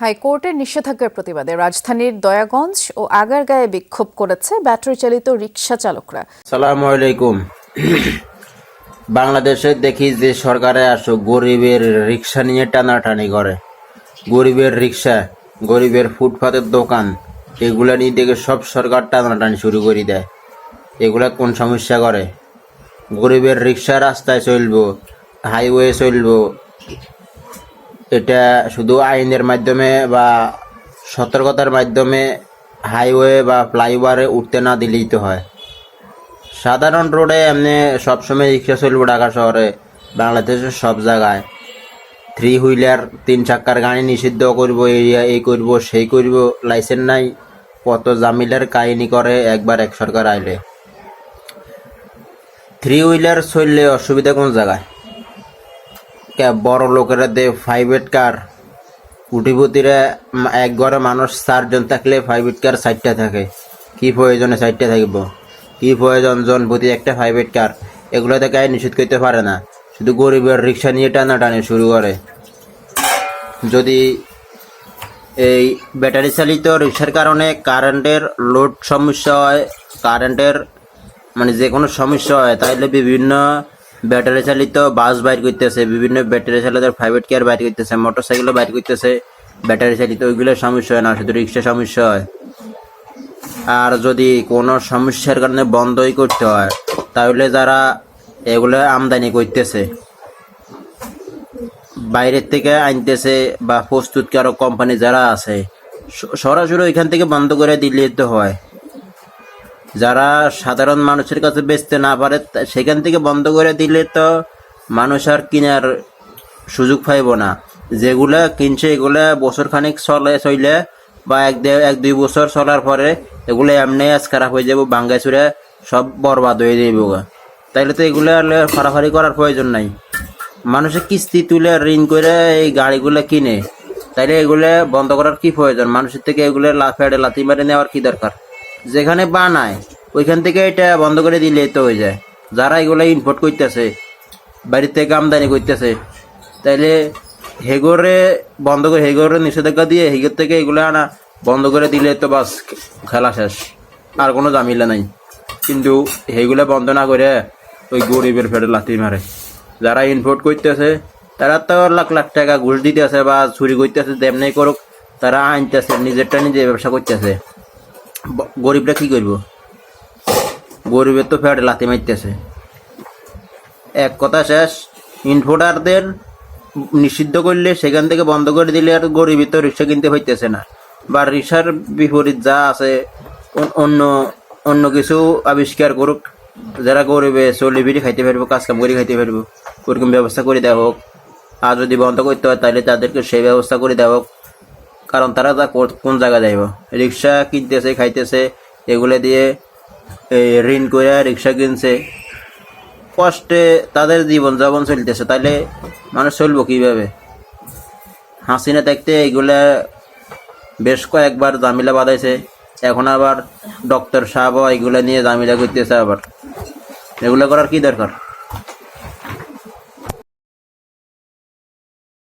হাইকোর্টের নিষেধাজ্ঞার প্রতিবাদে রাজধানীর দয়াগঞ্জ ও আগারগাঁয়ে বিক্ষোভ করেছে ব্যাটারি চালিত রিক্সা চালকরা। সালাম আলাইকুম। বাংলাদেশে দেখি যে সরকারে আসো, গরিবের রিক্সা নিয়ে টানাটানি করে। গরিবের রিক্সা গরিবের ফুটপাতের দোকান, এগুলা নিয়ে দেখে সব সরকার টানাটানি শুরু করে দেয়। এগুলা কোন সমস্যা করে? গরিবের রিক্সা রাস্তায় চলবো হাইওয়ে চলবো এটা শুধু আইনের মাধ্যমে বা সতর্কতার মাধ্যমে হাইওয়ে বা ফ্লাইওভারে উঠতে না দিলেই তো হয়। সাধারণ রোডে এমনি সবসময় রিক্সা চলবো ঢাকা শহরে, বাংলাদেশের সব জায়গায়। থ্রি হুইলার তিন চাক্কার গাড়ি নিষিদ্ধ করব, এরিয়া এই করব, সেই করব, লাইসেন্স নাই, কত জামিলের কাহিনী করে একবার এক সরকার আইলে। থ্রি হুইলার চললে অসুবিধা কোন জায়গায়? বড় লোকেরা দে প্রাইভেট কার কুটিপতিরা এক ঘরে মানুষ চারজন থাকলে প্রাইভেট কার চারটা থাকে। কি প্রয়োজনে চারটা থাকব? কি প্রয়োজন জন প্রতি একটা প্রাইভেট কার এগুলো থেকে আইন নিষেধ করতে পারে না। শুধু গরিবের রিক্সা নিয়ে টানাটানি শুরু করে। যদি এই ব্যাটারি চালিত রিক্সার কারণে কারেন্টের লোড সমস্যা হয় কারেন্টের মানে যে কোনো সমস্যা হয়, তাহলে বিভিন্ন ব্যাটারি চালিত বাস বাইর করতেছে, বিভিন্ন ব্যাটারি চালিত প্রাইভেট কেয়ার বাইর করতেছে মোটর সাইকেলও বাইর করতেছে। ব্যাটারি চালিত ওইগুলো সমস্যা হয় না, শুধু রিক্সা সমস্যা হয়। আর যদি কোনো সমস্যার কারণে বন্ধই করতে হয়, তাহলে যারা এগুলো আমদানি করতেছে, বাইরের থেকে আনতেছে বা প্রস্তুতকারক কোম্পানি যারা আছে সরাসরি ওইখান থেকে বন্ধ করে দিলে তো হয়। যারা সাধারণ মানুষের কাছে বেচতে না পারে সেখান থেকে বন্ধ করে দিলে তো মানুষ আর কেনার সুযোগ পাইব না। যেগুলা কিনছে এগুলা বছর খানিক চলে চলে বা এক এক দুই বছর চলার পরে এগুলো এমনি আজ খারাপ হয়ে যাব বাঙ্গাই চুরে সব বরবাদ হয়ে যাইব। তাইলে তো এগুলো ফাড়াফাড়ি করার প্রয়োজন নাই। মানুষের কিস্তি তুলে ঋণ করে এই গাড়িগুলো কিনে, তাইলে এগুলো বন্ধ করার কি প্রয়োজন? মানুষের থেকে এগুলো লাফাড়ে লাথি মারে নেওয়ার কি দরকার? যেখানে বানায় ওইখান থেকে এটা বন্ধ করে দিলে তো হয়ে যায়। যারা এগুলো ইম্পোর্ট করতেছে বাড়ির থেকে আমদানি করতেছে, তাইলে হেগরে বন্ধ করে, হেগরে নিষেধাজ্ঞা দিয়ে হেগর থেকে এগুলো আনা বন্ধ করে দিলে তো বাস খেলা শেষ। আর কোনো জামিলা নাই। কিন্তু হেগুলো বন্ধ না করে ওই গরিবের ফেটে লাথি মারে। যারা ইম্পোর্ট করতেছে, তারা তো লাখ লাখ টাকা ঘুষ দিতেছে বা চুরি করতেছে তেমনি করুক, তারা আনতেছে, নিজেরটা নিজে ব্যবসা করতেছে। গরিবরা কি করব গরিবের তো ফ্যাট লাথি মারতেছে। এক কথা শেষ ইনভোটারদের নিষিদ্ধ করলে সেখান থেকে বন্ধ করে দিলে আর গরিবই তো রিক্সা কিনতে হইতেছে না। বা রিক্সার বিপরীত যা আছে অন- অন্য অন্য কিছু আবিষ্কার করুক, যারা গরিবে চলি বিড়ি খাইতে পারব, কাজ কাম করে খাইতে পারব, ওরকম ব্যবস্থা করে দেওয়া হোক। আর যদি বন্ধ করতে হয়, তাহলে তাদেরকে সেই ব্যবস্থা করে দেওয়া হোক। কারণ তারা তা কোন জায়গায় যাইব? রিক্সা কিনতেছে, খাইতেছে, এগুলো দিয়ে এই ঋণ করে রিক্সা কিনছে। কষ্টে তাদের জীবনযাপন চলতেছে। তাহলে মানুষ চলবো কীভাবে? হাসিনা দেখতে এগুলা বেশ কয়েকবার জামিলা বাঁধাইছে। এখন আবার ডক্টর সাহেব এগুলা নিয়ে জামিলা করতেছে আবার। এগুলো করার কি দরকার?